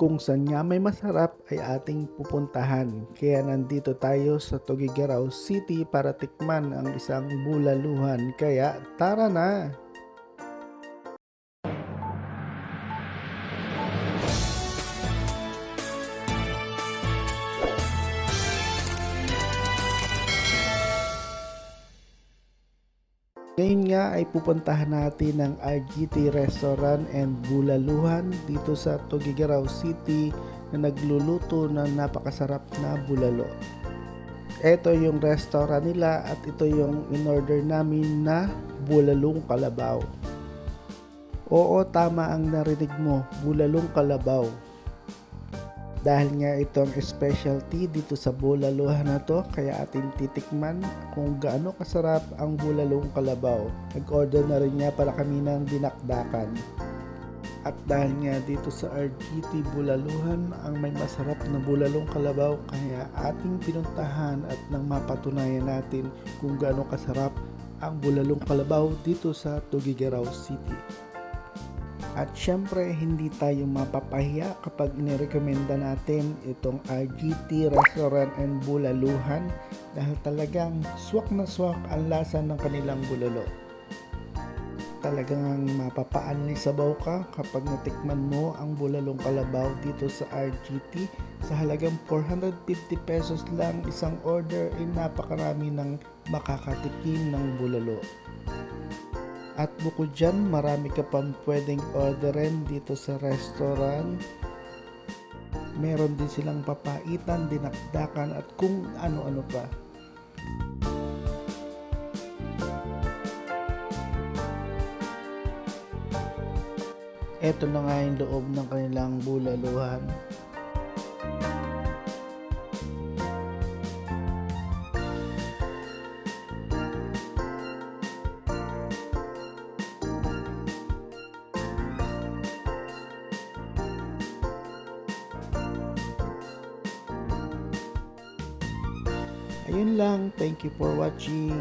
kung saan nga may masarap ay ating pupuntahan. Kaya nandito tayo sa Tugigaraw City para tikman ang isang bulaluhan. Kaya tara na! Ngayon nga ay pupuntahan natin ang RGT Restaurant and Bulaluhan dito sa Tugigaraw City na nagluluto ng napakasarap na bulalo. Ito yung restaurant nila at ito yung in-order namin na bulalong kalabaw. Oo, tama ang narinig mo, bulalong kalabaw. Dahil nga itong specialty dito sa bulaluhan na to, kaya atin titikman kung gaano kasarap ang bulalong kalabaw. Nag-order na rin nga pala kami ng dinakdakan. At dahil nga dito sa RGT Bulaluhan ang may masarap na bulalong kalabaw kaya ating pinuntahan at nang mapatunayan natin kung gaano kasarap ang bulalong kalabaw dito sa Tugigaraw City. At syempre, hindi tayo mapapahiya kapag inirekomenda natin itong RGT Restaurant and Bulaluhan dahil talagang swak na swak ang lasa ng kanilang bulalo. Talagang mapapaan ni sabaw ka kapag natikman mo ang bulalong kalabaw dito sa RGT sa halagang 450 pesos lang isang order ay napakarami ng makakatikim ng bulalo. At bukod dyan, marami ka pang pwedeng orderin dito sa restaurant. Meron din silang papaitan, dinakdakan at kung ano-ano pa. Ito na nga yung loob ng kanilang bulaluhan. Ayun lang. Thank you for watching.